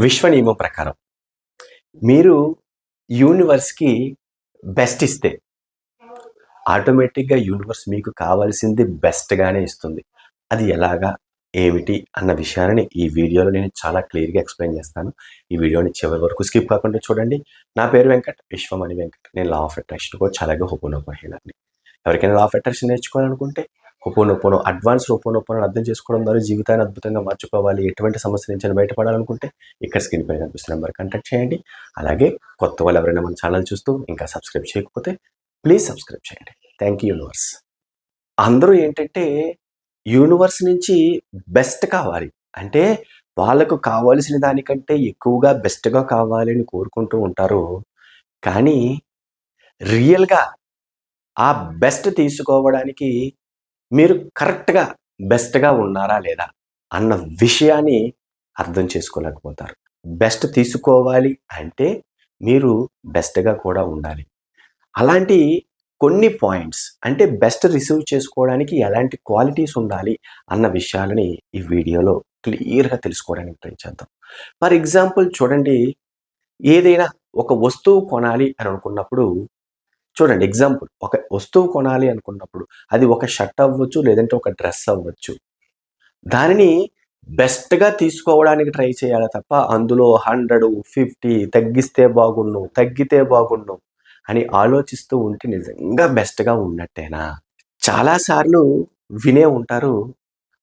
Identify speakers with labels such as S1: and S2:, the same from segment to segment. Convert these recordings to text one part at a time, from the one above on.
S1: విశ్వ నియమం ప్రకారం. మీరు యూనివర్స్కి బెస్ట్ ఇస్తే ఆటోమేటిక్గా యూనివర్స్ మీకు కావాల్సింది బెస్ట్గానే ఇస్తుంది. అది ఎలాగా ఏమిటి అన్న విషయాన్ని ఈ వీడియోలో నేను చాలా క్లియర్గా ఎక్స్ప్లెయిన్ చేస్తాను. ఈ వీడియోని చివరి వరకు స్కిప్ కాకుండా చూడండి. నా పేరు వెంకట్ విశ్వమణి వెంకట్. నేను లా ఆఫ్ అట్రాక్షన్ కోచ్ అలాగే హోపోనోపో మహిళని ఎవరికైనా లా ఆఫ్ అట్రాక్షన్ నేర్చుకోవాలనుకుంటే హోపోనోపోనో అడ్వాన్స్ హోపోనోపోనో అర్థం చేసుకోవడం ద్వారా జీవితాన్ని అద్భుతంగా మార్చుకోవాలి. ఎటువంటి సమస్య నుంచి బయటపడాలనుకుంటే ఇక్కడ స్క్రీన్ పైన కనిపిస్తున్న నెంబర్ కాంటాక్ట్ చేయండి. అలాగే కొత్త వాళ్ళు ఎవరైనా మన ఛానల్ చూస్తూ ఇంకా సబ్స్క్రైబ్ చేయకపోతే ప్లీజ్ సబ్స్క్రైబ్ చేయండి. Thank you universe. అందరూ ఏంటంటే యూనివర్స్ నుంచి బెస్ట్ కావాలి. అంటే వాళ్ళకు కావాల్సిన దానికంటే ఎక్కువగా బెస్ట్గా కావాలని కోరుకుంటూ ఉంటారు. కానీ రియల్గా ఆ బెస్ట్ తీసుకోవడానికి మీరు కరెక్ట్గా బెస్ట్గా ఉన్నారా లేదా అన్న విషయాన్ని అర్థం చేసుకోలేకపోతారు. బెస్ట్ తీసుకోవాలి అంటే మీరు బెస్ట్గా కూడా ఉండాలి. అలాంటి కొన్ని పాయింట్స్ అంటే బెస్ట్ రిసీవ్ చేసుకోవడానికి ఎలాంటి క్వాలిటీస్ ఉండాలి అన్న విషయాలని ఈ వీడియోలో క్లియర్గా తెలుసుకోవడానికి ట్రై చేద్దాం. ఫర్ ఎగ్జాంపుల్ చూడండి ఏదైనా ఒక వస్తువు కొనాలి అని అనుకున్నప్పుడు చూడండి ఎగ్జాంపుల్ ఒక వస్తువు కొనాలి అనుకున్నప్పుడు అది ఒక షర్ట్ అవ్వచ్చు లేదంటే ఒక డ్రెస్ అవ్వచ్చు. దానిని బెస్ట్గా తీసుకోవడానికి ట్రై చేయాలి తప్ప అందులో హండ్రెడ్ ఫిఫ్టీ తగ్గిస్తే బాగుండు తగ్గితే బాగుండు అని ఆలోచిస్తూ ఉంటే నిజంగా బెస్ట్గా ఉన్నట్టేనా? చాలాసార్లు వినే ఉంటారు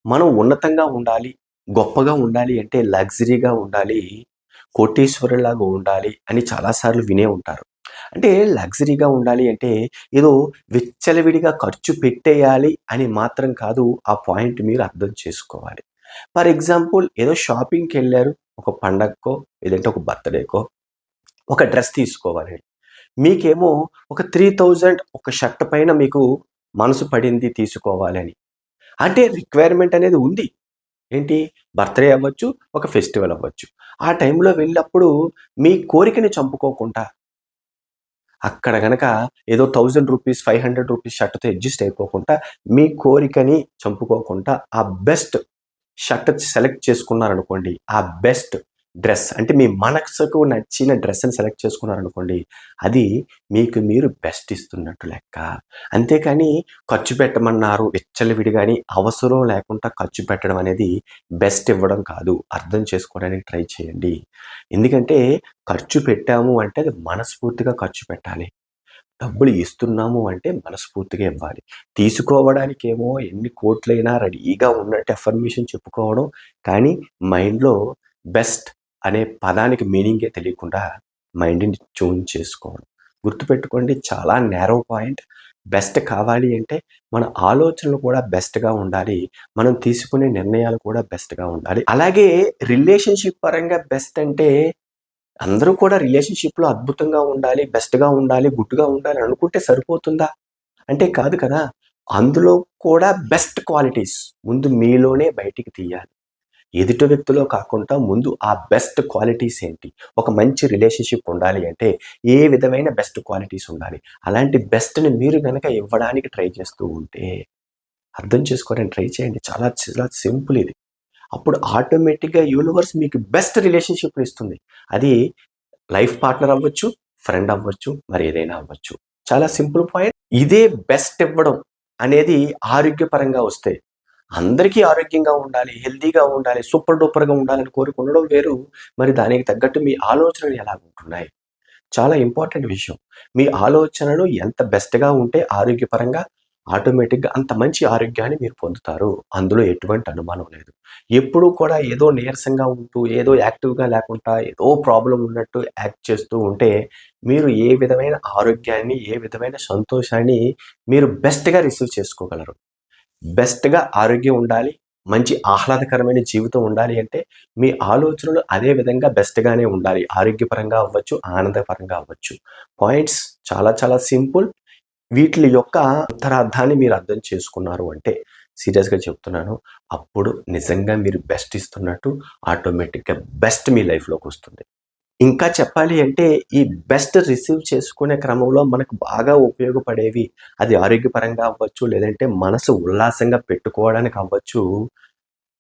S1: మనం ఉన్నతంగా ఉండాలి గొప్పగా ఉండాలి అంటే లగ్జరీగా ఉండాలి కోటీశ్వరులాగా ఉండాలి అని చాలాసార్లు వినే ఉంటారు. అంటే లగ్జరీగా ఉండాలి అంటే ఏదో విచ్చలవిడిగా ఖర్చు పెట్టేయాలి అని మాత్రం కాదు ఆ పాయింట్ మీరు అర్థం చేసుకోవాలి. ఫర్ ఎగ్జాంపుల్ ఏదో షాపింగ్కి వెళ్ళారు ఒక పండగకో లేదంటే ఒక బర్త్డేకో ఒక డ్రెస్ తీసుకోవాలి. మీకేమో ఒక త్రీ థౌజండ్ ఒక షర్ట్ పైన మీకు మనసు పడింది తీసుకోవాలని అంటే రిక్వైర్మెంట్ అనేది ఉంది. ఏంటి? బర్త్డే అవ్వచ్చు ఒక ఫెస్టివల్ అవ్వచ్చు. ఆ టైంలో వెళ్ళినప్పుడు మీ కోరికని చంపుకోకుండా అక్కడ గనక ఏదో thousand rupees five hundred rupees షర్ట్తో adjust అయిపోకుండా మీ కోరికని చంపుకోకుండా ఆ బెస్ట్ షర్ట్ సెలెక్ట్ చేసుకున్నారనుకోండి ఆ బెస్ట్ డ్రెస్. అంటే మీ మనసుకు నచ్చిన డ్రెస్ని సెలెక్ట్ చేసుకున్నారనుకోండి అది మీకు మీరు బెస్ట్ ఇస్తున్నట్టు లెక్క. అంతేకాని ఖర్చు పెట్టమన్నారు విచ్చలవిడి కానీ అవసరం లేకుండా ఖర్చు పెట్టడం అనేది బెస్ట్ ఇవ్వడం కాదు. అర్థం చేసుకోవడానికి ట్రై చేయండి. ఎందుకంటే ఖర్చు పెట్టాము అంటే అది మనస్ఫూర్తిగా ఖర్చు పెట్టాలి. డబ్బులు ఇస్తున్నాము అంటే మనస్ఫూర్తిగా ఇవ్వాలి. తీసుకోవడానికేమో ఎన్ని కోట్లైనా రెడీగా ఉన్నట్టు ఎఫర్మేషన్ చెప్పుకోవడం కానీ మైండ్లో బెస్ట్ అనే పదానికి మీనింగే తెలియకుండా మైండ్ని ట్యూన్ చేసుకోవడం. గుర్తుపెట్టుకోండి చాలా నేరో పాయింట్. బెస్ట్ కావాలి అంటే మన ఆలోచనలు కూడా బెస్ట్గా ఉండాలి. మనం తీసుకునే నిర్ణయాలు కూడా బెస్ట్గా ఉండాలి. అలాగే రిలేషన్షిప్ పరంగా బెస్ట్ అంటే అందరూ కూడా రిలేషన్షిప్లో అద్భుతంగా ఉండాలి బెస్ట్గా ఉండాలి గుడ్గా ఉండాలి అనుకుంటే సరిపోతుందా? అంటే కాదు కదా! అందులో కూడా బెస్ట్ క్వాలిటీస్ ముందు మీలోనే బయటికి తీయాలి. ఎదుటి వ్యక్తిలో కాకుండా ముందు ఆ బెస్ట్ క్వాలిటీస్ ఏంటి? ఒక మంచి రిలేషన్షిప్ ఉండాలి అంటే ఏ విధమైన బెస్ట్ క్వాలిటీస్ ఉండాలి? అలాంటి బెస్ట్ని మీరు కనుక ఇవ్వడానికి ట్రై చేస్తూ ఉంటే అర్థం చేసుకోవడానికి ట్రై చేయండి. చాలా చాలా సింపుల్ ఇది. అప్పుడు ఆటోమేటిక్గా యూనివర్స్ మీకు బెస్ట్ రిలేషన్షిప్ ఇస్తుంది. అది లైఫ్ పార్ట్నర్ అవ్వచ్చు ఫ్రెండ్ అవ్వచ్చు మరి ఏదైనా అవ్వచ్చు. చాలా సింపుల్ పాయింట్ ఇదే బెస్ట్ ఇవ్వడం అనేది ఆరోగ్యపరంగా వస్తే అందరికీ ఆరోగ్యంగా ఉండాలి హెల్తీగా ఉండాలి సూపర్ డూపర్గా ఉండాలని కోరుకుండడం వేరు. మరి దానికి తగ్గట్టు మీ ఆలోచనలు ఎలా ఉంటున్నాయి? చాలా ఇంపార్టెంట్ విషయం. మీ ఆలోచనలు ఎంత బెస్ట్గా ఉంటే ఆరోగ్యపరంగా ఆటోమేటిక్గా అంత మంచి ఆరోగ్యాన్ని మీరు పొందుతారు. అందులో ఎటువంటి అనుమానం లేదు. ఎప్పుడూ కూడా ఏదో నీరసంగా ఉంటూ ఏదో యాక్టివ్గా లేకుండా ఏదో ప్రాబ్లం ఉన్నట్టు యాక్ట్ చేస్తూ ఉంటే మీరు ఏ విధమైన ఆరోగ్యాన్ని ఏ విధమైన సంతోషాన్ని మీరు బెస్ట్గా రిసీవ్ చేసుకోగలరు. బెస్ట్గా ఆరోగ్యం ఉండాలి మంచి ఆహ్లాదకరమైన జీవితం ఉండాలి అంటే మీ ఆలోచనలు అదే విధంగా బెస్ట్గానే ఉండాలి. ఆరోగ్యపరంగా అవ్వచ్చు ఆనందపరంగా అవ్వచ్చు. పాయింట్స్ చాలా చాలా సింపుల్. వీటి యొక్క ఉత్తరార్థాన్ని మీరు అర్థం చేసుకున్నారు అంటే సీరియస్గా చెప్తున్నాను అప్పుడు నిజంగా మీరు బెస్ట్ ఇస్తున్నట్టు ఆటోమేటిక్గా బెస్ట్ మీ లైఫ్లోకి వస్తుంది. ఇంకా చెప్పాలి అంటే ఈ బెస్ట్ రిసీవ్ చేసుకునే క్రమంలో మనకు బాగా ఉపయోగపడేవి అది ఆరోగ్యపరంగా అవ్వచ్చు లేదంటే మనసు ఉల్లాసంగా పెట్టుకోవడానికి అవ్వచ్చు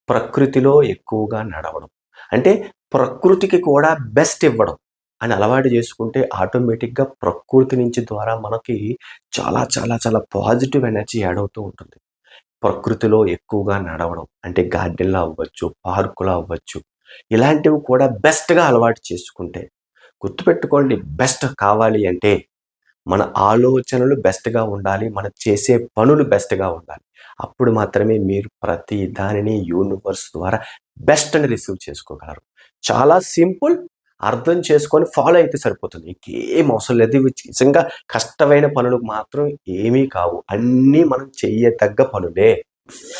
S1: ప్రకృతిలో ఎక్కువగా నడవడం. అంటే ప్రకృతికి కూడా బెస్ట్ ఇవ్వడం అని అలవాటు చేసుకుంటే ఆటోమేటిక్గా ప్రకృతి నుంచి ద్వారా మనకి చాలా చాలా చాలా పాజిటివ్ ఎనర్జీ యాడ్ అవుతూ ఉంటుంది. ప్రకృతిలో ఎక్కువగా నడవడం అంటే గార్డెన్లో అవ్వచ్చు పార్కులో అవ్వచ్చు ఇలాంటివి కూడా బెస్ట్గా అలవాటు చేసుకుంటే గుర్తుపెట్టుకోండి బెస్ట్ కావాలి అంటే మన ఆలోచనలు బెస్ట్గా ఉండాలి మనం చేసే పనులు బెస్ట్గా ఉండాలి. అప్పుడు మాత్రమే మీరు ప్రతి దానిని యూనివర్స్ ద్వారా బెస్ట్ని రిసీవ్ చేసుకోగలరు. చాలా సింపుల్ అర్థం చేసుకొని ఫాలో అయితే సరిపోతుంది. ఇంకేం అవసరం లేదు. ఇవి నిజంగా కష్టమైన పనులు మాత్రం ఏమీ కావు. అన్నీ మనం చెయ్యదగ్గ పనులే.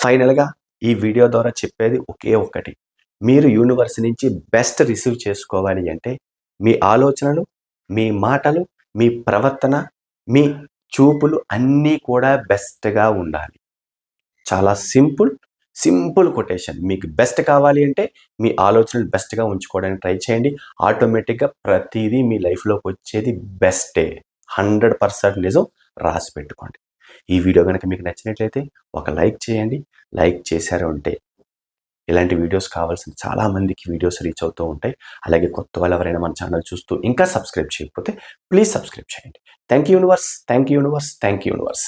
S1: ఫైనల్గా ఈ వీడియో ద్వారా చెప్పేది ఒకే ఒక్కటి. మీరు యూనివర్స్ నుంచి బెస్ట్ రిసీవ్ చేసుకోవాలి అంటే మీ ఆలోచనలు మీ మాటలు మీ ప్రవర్తన మీ చూపులు అన్నీ కూడా బెస్ట్గా ఉండాలి. చాలా సింపుల్ సింపుల్ కొటేషన్ మీకు బెస్ట్ కావాలి అంటే మీ ఆలోచనలు బెస్ట్గా ఉంచుకోవడానికి ట్రై చేయండి. ఆటోమేటిక్గా ప్రతిదీ మీ లైఫ్లోకి వచ్చేది బెస్టే హండ్రెడ్ పర్సెంట్ నిజం రాసి పెట్టుకోండి. ఈ వీడియో కనుక మీకు నచ్చినట్లయితే ఒక లైక్ చేయండి. లైక్ చేశారు అంటే ఇలాంటి వీడియోస్ కావాల్సిన చాలా మందికి వీడియోస్ రీచ్ అవుతూ ఉంటాయి. అలాగే కొత్త వాళ్ళు ఎవరైనా మన ఛానల్ చూస్తూ ఇంకా సబ్స్క్రైబ్ చేయకపోతే ప్లీజ్ సబ్స్క్రైబ్ చేయండి. Thank you universe thank you universe thank you universe.